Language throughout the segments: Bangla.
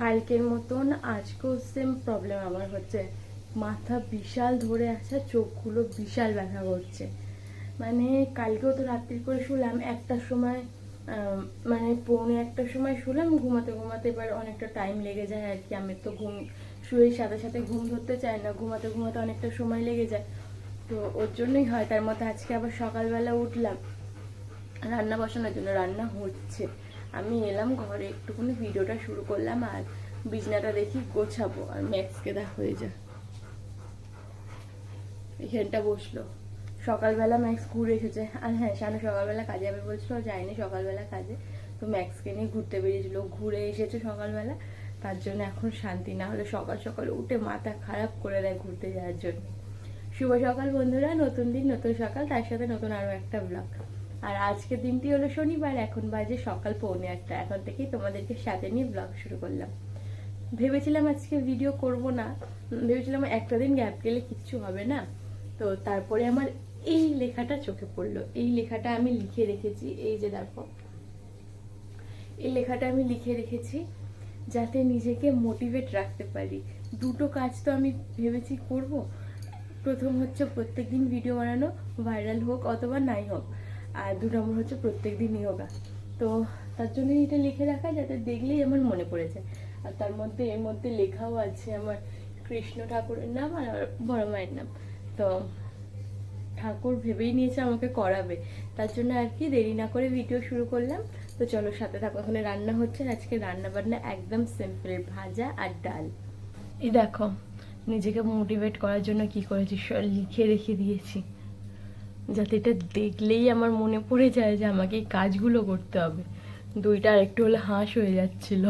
কালকের মতন আজকেও সেম প্রবলেম আমার হচ্ছে। মাথা বিশাল ধরে আছে, চোখগুলো বিশাল ব্যথা করছে। মানে কালকেও তো রাত্রি করে শুলাম, একটার সময় মানে পৌনে একটার সময় শুলাম, ঘুমাতে ঘুমাতে এবার অনেকটা টাইম লেগে যায় আর কি। আমি তো ঘুম, শুয়ে সাথে সাথে ঘুম ধরতে চাই না, ঘুমাতে ঘুমাতে অনেকটা সময় লেগে যায়। তো ওর জন্যই হয়, তার মধ্যে আজকে আবার সকালবেলা উঠলাম। রান্না বসানোর জন্য রান্না হচ্ছে। আমি এলাম ঘরে, একটুখানি ভিডিওটা শুরু করলাম আর বিছনাটা দেখি গোছাবো আর ম্যাক্সকে দা হয়ে যায় এখানটা বসল। সকালবেলা ম্যাক্স ঘুরে এসেছে। আর হ্যাঁ সামনে সকালবেলা কাজে যাবে বলছিল, যায়নি সকালবেলা কাজে। তো ম্যাক্সকে নিয়ে ঘুরতে বেরিয়েছিল। ঘুরে এসেছে সকালবেলা। তার জন্য এখন শান্তি। না হলে সকাল সকাল উঠে মাথা খারাপ করে দেয় ঘুরতে যাওয়ার জন্য। শুভ সকাল বন্ধুরা। নতুন দিন, নতুন সকাল। তার সাথে নতুন আরও একটা ব্লগ আর আজকের দিনটি হলো শনিবার, এখন বাজে সকাল পৌনে একটা এখন থেকেই তোমাদেরকে সাথে নিয়ে ব্লগ শুরু করলাম। ভেবেছিলাম আজকে ভিডিও করব না। ভেবেছিলাম একটা দিন গ্যাপ গেলে কিচ্ছু হবে না। তো তারপরে আমার এই লেখাটা চোখে পড়ল। এই লেখাটা আমি লিখে রেখেছি। এই যে দেখো, এই লেখাটা আমি লিখে রেখেছি যাতে নিজেকে মোটিভেট রাখতে পারি। দুটো কাজ তো আমি ভেবেছি করব। প্রথম হচ্ছে প্রত্যেকদিন ভিডিও বানানো ভাইরাল হোক অথবা নাই হোক। আর দু নম্বর হচ্ছে প্রত্যেক দিন যোগা তো তার জন্য এটা লিখে রাখা, যাতে দেখলেই আমার মনে পড়ে যায় আর তার মধ্যে, এর মধ্যে লেখাও আছে আমার কৃষ্ণ ঠাকুরের নাম আর বড় মায়ের নাম। তো ঠাকুর ভেবেই নিয়েছে আমাকে করাবে। তার জন্য আর কি দেরি না করে ভিডিও শুরু করলাম। তো চলো সাথে থাকো ওখানে রান্না হচ্ছে আজকে রান্না বান্না একদম সিম্পল ভাজা আর ডাল। এই দেখো, নিজেকে মোটিভেট করার জন্য কি করেছি, লিখে রেখে দিয়েছি। যাতে এটা দেখলেই আমার মনে পড়ে যায় যে আমাকে এই কাজগুলো করতে হবে। দুইটা আর একটু হলে হাঁস হয়ে যাচ্ছিল।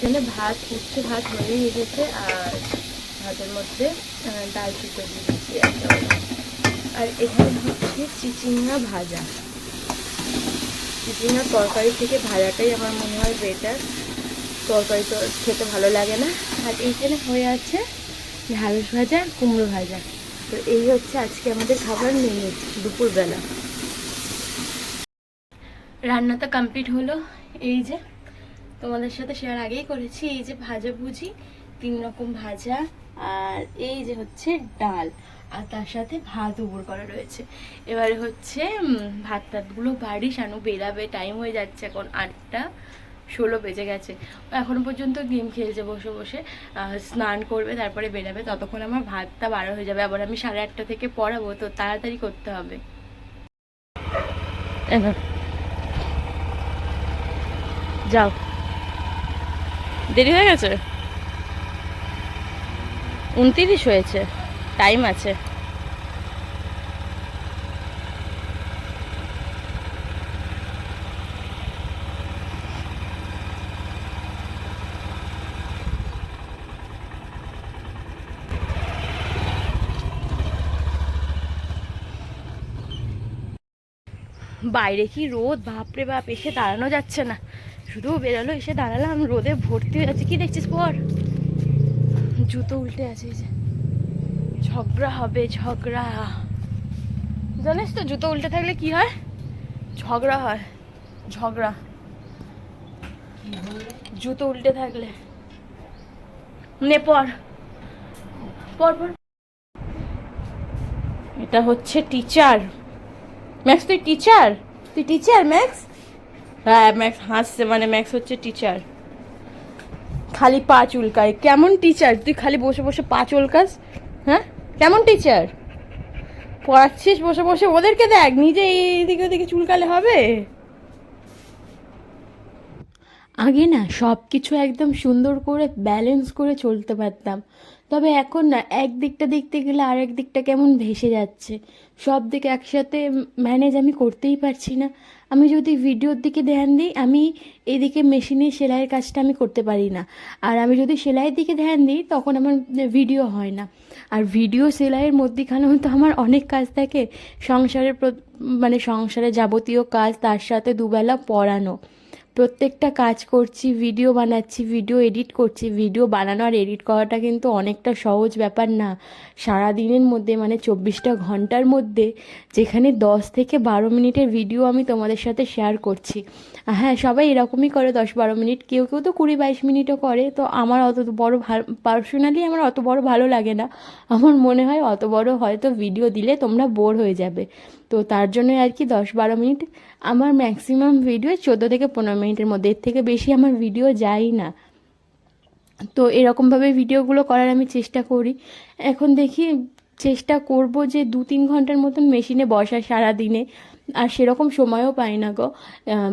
এখানে ভাত উঠছে ভাত হয়ে গেছে আর ভাতের মধ্যে ডাল দিচ্ছি আর এখানে হচ্ছে চিচিঙ্গা ভাজা। চিচিঙ্গা তরকারি থেকে ভাজাটাই আমার মনে হয় বেটার তরকারি তো খেতে ভালো লাগে না। আর এইখানে হয়ে আছে ঢ্যাঁড়স ভাজা কুমড়ো ভাজা। তো এই হচ্ছে আজকে আমাদের খাবার মেনু দুপুরবেলা। রান্না তো কমপ্লিট হলো। এই যে, তোমাদের সাথে শেয়ার আগেই করেছি, এই যে ভাজা ভুজি, তিন রকম ভাজা, আর এই যে হচ্ছে ডাল, আর তার সাথে ভাত উপর করা রয়েছে। এবারে হচ্ছে ভাত টাতগুলো বাড়ি, শানু বেরাবে টাইম হয়ে যাচ্ছে এখন আটটা। ষোলো বেজে গেছে। এখনও পর্যন্ত গেম খেলছে বসে বসে স্নান করবে, তারপরে বেরাবে, ততক্ষণ আমার ভাতটা বারো হয়ে যাবে। আবার আমি সাড়ে আটটা থেকে পড়াবো, তো তাড়াতাড়ি করতে হবে। যাও। দেরি হয়ে গেছে? উনতিরিশ হয়েছে, টাইম আছে। বাইরে কি রোদ? বাপরে বাপ, এসে দাঁড়ানো যাচ্ছে না। শুধু বেরোলো, এসে দাঁড়ালাম, রোদে ভর্তি হয়ে যাচ্ছে কি দেখছিস পর জুতো উল্টে আছে যে। ঝগড়া হবে, ঝগড়া। জানিস তো, জুতো উল্টে থাকলে কি হয়? ঝগড়া হয়, ঝগড়া। জুতো উল্টে থাকলে। নে, পর। পর পর। এটা হচ্ছে টিচার ম্যাক্স তুই টিচার তুই টিচার ম্যাক্স হ্যাঁ ম্যাক্স হাসছে মানে ম্যাক্স হচ্ছে টিচার খালি পা চুলকায়। কেমন টিচার তুই খালি বসে বসে পা চুলকাস? হ্যাঁ? কেমন টিচার পড়াচ্ছিস বসে বসে? ওদেরকে দেখ নিজে এইদিকে ওদিকে চুলকালে হবে। আগে না সব কিছু একদম সুন্দর করে ব্যালেন্স করে চলতে পারতাম। তবে এখন না, এক দিকটা দেখতে গেলে আর এক দিকটা কেমন ভেসে যাচ্ছে। সব দিকে একসাথে ম্যানেজ আমি করতেই পারছি না। আমি যদি ভিডিওর দিকে ধ্যান দিই, আমি এদিকে মেশিনে সেলাইয়ের কাজটা আমি করতে পারি না। আর আমি যদি সেলাইয়ের দিকে ধ্যান দিই, তখন আমার ভিডিও হয় না। আর ভিডিও সেলাইয়ের মধ্যেখানেও তো আমার অনেক কাজ থাকে। সংসারের মানে সংসারে যাবতীয় কাজ, তার সাথে দুবেলা পড়ানো। প্রত্যেকটা কাজ করছি ভিডিও বানাচ্ছি ভিডিও এডিট করছি ভিডিও বানানো আর এডিট করাটা কিন্তু অনেকটা সহজ ব্যাপার না। সারা দিনের মধ্যে মানে চব্বিশটা ঘণ্টার মধ্যে, যেখানে দশ থেকে বারো মিনিটের ভিডিও আমি তোমাদের সাথে শেয়ার করছি। হ্যাঁ সবাই এরকমই করে দশ বারো মিনিট, কেউ কেউ তো কুড়ি বাইশ মিনিটও করে। তো আমার অত বড় ভালো পার্সোনালি আমার অত বড় ভালো লাগে না। আমার মনে হয় অত বড় হয়তো ভিডিও দিলে তোমরা বোর হয়ে যাবে। তো তার জন্য আর কি দশ বারো মিনিট আমার ম্যাক্সিমাম ভিডিও চোদ্দ থেকে পনেরো মিনিটের মধ্যে। এর থেকে বেশি আমার ভিডিও যায় না। তো এরকমভাবে ভিডিওগুলো করার আমি চেষ্টা করি। এখন দেখি চেষ্টা করব যে দু তিন ঘণ্টার মতন মেশিনে বসা সারা দিনে আর সেরকম সময়ও পাই না গো।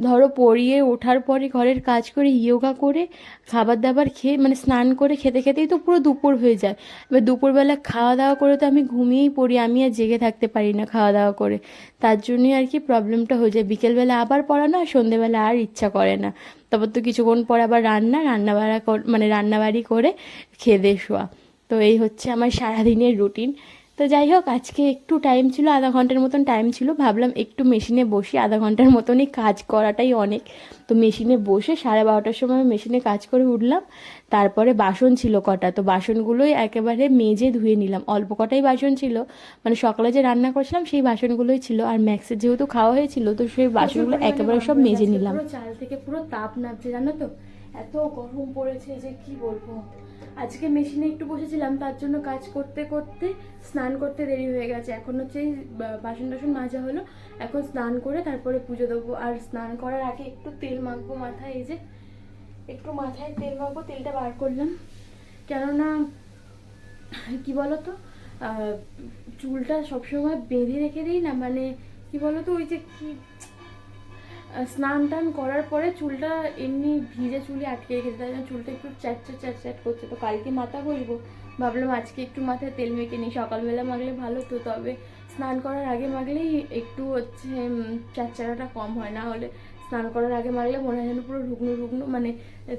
ধরো পড়িয়ে ওঠার পরে ঘরের কাজ করে ইয়োগা করে খাবার দাবার খেয়ে মানে স্নান করে খেতে খেতেই তো পুরো দুপুর হয়ে যায়। এবার দুপুরবেলা খাওয়া দাওয়া করে তো আমি ঘুমিয়েই পড়ি, আমি আর জেগে থাকতে পারি না খাওয়া দাওয়া করে। তার জন্যই আর কি প্রবলেমটা হয়ে যায়। বিকেলবেলা আবার পড়ানো আর সন্ধেবেলা আর ইচ্ছা করে না। তারপর তো কিছুক্ষণ পর আবার রান্না রান্না বাড়া কর- মানে রান্নাবাড়ি করে খেয়ে শোয়া। তো এই হচ্ছে আমার সারাদিনের রুটিন তো যাই হোক আজকে একটু টাইম ছিল আধা ঘণ্টার মতন টাইম ছিল। ভাবলাম একটু মেশিনে বসি আধা ঘণ্টার মতনই কাজ করাটাই অনেক। তো মেশিনে বসে সাড়ে বারোটার সময় মেশিনে কাজ করে উঠলাম। তারপরে বাসন ছিল কটা তো বাসনগুলোই একেবারে মেজে ধুয়ে নিলাম। অল্প কটাই বাসন ছিল মানে সকালে যে রান্না করছিলাম সেই বাসনগুলোই ছিল। আর ম্যাক্সের যেহেতু খাওয়া হয়েছিল তো সেই বাসনগুলো একেবারে সব মেজে নিলাম। চাল থেকে পুরো তাপ নামছে জানো তো? এত গরম পড়েছে যে কি বলব? আজকে মেশিনে একটু বসেছিলাম, তার জন্য কাজ করতে করতে স্নান করতে দেরি হয়ে গেছে। এখন হচ্ছে বাসন টাসন মাজা হলো, এখন স্নান করে তারপরে পুজো দেবো। আর স্নান করার আগে একটু তেল মাখবো মাথায়, এই যে একটু মাথায় তেল মাখবো, তেলটা বার করলাম। কেননা, কি বলতো চুলটা সবসময় বেঁধে রেখে দিই না মানে কি বলতো, ওই যে কি স্নান টান করার পরে চুলটা এমনি ভিজে চুলে আটকে রেখেছে, তাই জন্য চুলটা একটু চ্যাট চ্যাট চ্যাট চ্যাট করছে। তো কালকে মাথা ঘষবো, ভাবলাম আজকে একটু মাথায় তেল মেখে নিই, সকালবেলা মাখলে ভালো তো তবে স্নান করার আগে মাখলেই একটু হচ্ছে চ্যাটচাটাটা কম হয়, না হলে স্নান করার আগে মাখলে মনে হয় যেন পুরো রুগ্ন রুগ্ন মানে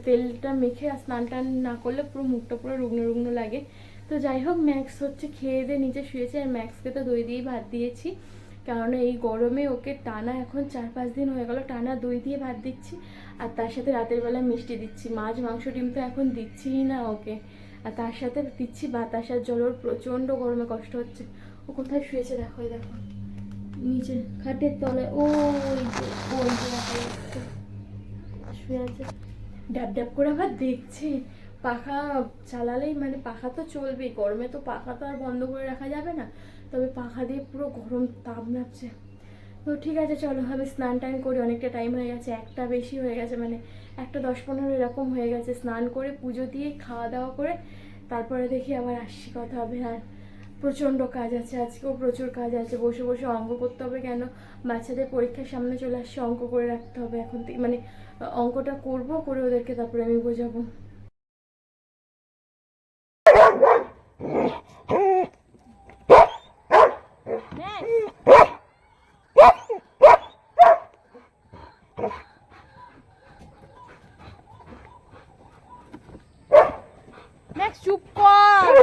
তেলটা মেখে আর স্নান টান না করলে পুরো মুখটা পুরো রুগ্ন রুগ্ন লাগে। তো যাই হোক, ম্যাক্স হচ্ছে খেয়ে দিয়ে নিচে শুয়েছে, আর ম্যাক্সকে তো দই দিয়েই ভাত দিয়েছি। কারণ এই গরমে ওকে টানা এখন চার পাঁচ দিন হয়ে গেল, টানা দই দিয়ে ভাত দিচ্ছি আর তার সাথে রাতের বেলা মিষ্টি দিচ্ছি। মাছ, মাংস, ডিম তো এখন দিচ্ছিই না ওকে। আর তার সাথে দিচ্ছি বাতাসার জল, ওর প্রচণ্ড গরমে কষ্ট হচ্ছে। ও কোথায় শুয়েছে দেখো দেখো। নিচে, খাটের তলায়, ও ওই। শুয়ে আছে। ড্যাব ড্যাব করে আবার দেখছে। পাখা চালালেই মানে পাখা তো চলবেই, গরমে তো পাখা তো আর বন্ধ করে রাখা যাবে না। তবে পাখা দিয়ে পুরো গরম তাপ নামছে তো ঠিক আছে, চলো, আমি স্নান টান করি, অনেকটা টাইম হয়ে গেছে, একটা বেশি হয়ে গেছে মানে একটা দশ পনেরো এরকম হয়ে গেছে। স্নান করে, পুজো দিয়ে, খাওয়া দাওয়া করে, তারপরে দেখি আবার আসছি, কথা হবে। আর প্রচণ্ড কাজ আছে আজকেও, প্রচুর কাজ আছে। বসে বসে অঙ্ক করতে হবে কেন? বাচ্চাদের পরীক্ষার সামনে চলে আসছে, অঙ্ক করে রাখতে হবে এখন থেকে। মানে অঙ্কটা করব, করে ওদেরকে তারপরে আমি বোঝাবো ম্যাক্স চুপ কর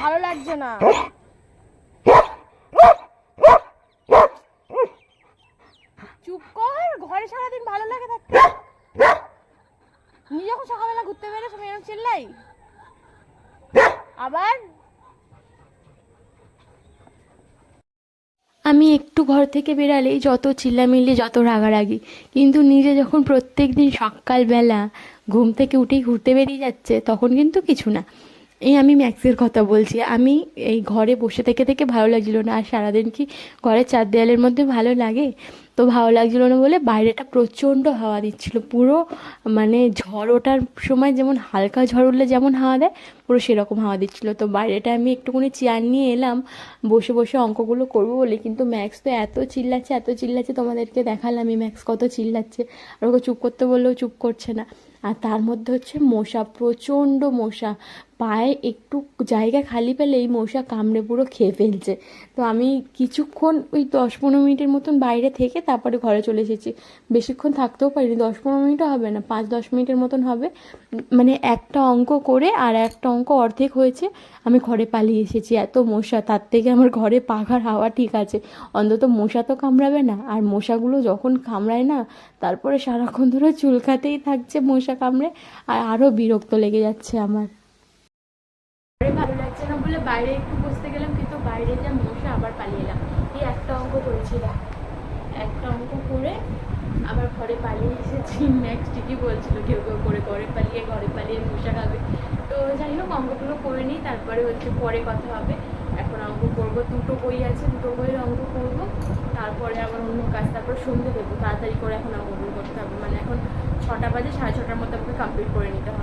ভালো লাগছে না। চুপ কর, ঘরে সারাদিন ভালো লাগে থাকতে। নিজে যখন সকালবেলা ঘুরতে আমি এরকম চিল্লাই? আবার? আমি একটু ঘর থেকে বেরালেই যত চিল্লা চিল্লামিল্লি, যত রাগারাগি। কিন্তু নিজে যখন প্রত্যেক দিন সকালবেলা ঘুম থেকে উঠেই ঘুরতে বেরিয়ে যাচ্ছে, তখন কিন্তু কিছু না। এই আমি ম্যাক্সের কথা বলছি। আমি এই ঘরে বসে থেকে থেকে ভালো লাগছিল না। আর সারাদিন কি ঘরের চার দেয়ালের মধ্যে ভালো লাগে? তো ভালো লাগছিল না বলে বাইরেটা প্রচণ্ড হাওয়া দিচ্ছিল। পুরো মানে ঝড় ওঠার সময় যেমন হালকা ঝড় উঠলে যেমন হাওয়া দেয়, পুরো সেরকম হাওয়া দিচ্ছিল। তো বাইরেটা আমি একটুখানি চেয়ার নিয়ে এলাম। বসে বসে অঙ্কগুলো করব বলে। কিন্তু ম্যাক্স তো এত চিল্লাচ্ছে এত চিল্লাচ্ছে তোমাদেরকে দেখালামই ম্যাক্স কত চিল্লাচ্ছে। আর ওকে চুপ করতে বললেও চুপ করছে না। আর তার মধ্যে হচ্ছে মশা, প্রচণ্ড মশা। পায়ে একটু জায়গা খালি পেলেই মশা কামড়ে পুরো খেয়ে ফেলছে। তো আমি কিছুক্ষণ ওই দশ পনেরো মিনিটের মতন বাইরে থেকে তারপরে ঘরে চলে এসেছি। বেশিক্ষণ থাকতেও পারিনি, দশ পনেরো মিনিটও হবে না, পাঁচ দশ মিনিটের মতন হবে। মানে একটা অঙ্ক করে আর একটা অঙ্ক অর্ধেক হয়েছে, আমি ঘরে পালিয়ে এসেছি। এত মশা, তার থেকে আমার ঘরে পাখার হাওয়া ঠিক আছে। অন্তত মশা তো কামড়াবে না, আর মশাগুলো যখন কামড়ায় না, তারপরে সারাক্ষণ ধরে চুলকাতেই থাকছে মশা কামড়ে, আর আরও বিরক্ত লেগে যাচ্ছে আমার। বলে বাইরে একটু বসতে গেলাম, কিন্তু বাইরে যা মশা আবার পালিয়ে এলাম। এই একটা অঙ্ক করেছিলাম একটা অঙ্ক করে আবার ঘরে পালিয়ে এসেছি। নেক্সট ঠিকই বলছিল কেউ কেউ করে ঘরে পালিয়ে ঘরে পালিয়ে মশা খাবে। তো যাই হোক, অঙ্কগুলো করে নিই, তারপরে হচ্ছে পরে কথা হবে। এখন অঙ্ক করব, দুটো বই আছে, দুটো বইয়ের অঙ্ক করব। তারপরে আবার অন্য কাজ, তারপর সন্ধে দেবো। তাড়াতাড়ি করে এখন অঙ্কগুলো করতে হবে। মানে এখন ছটা বাজে, সাড়ে ছটার মধ্যে আমাকে কমপ্লিট করে নিতে হবে।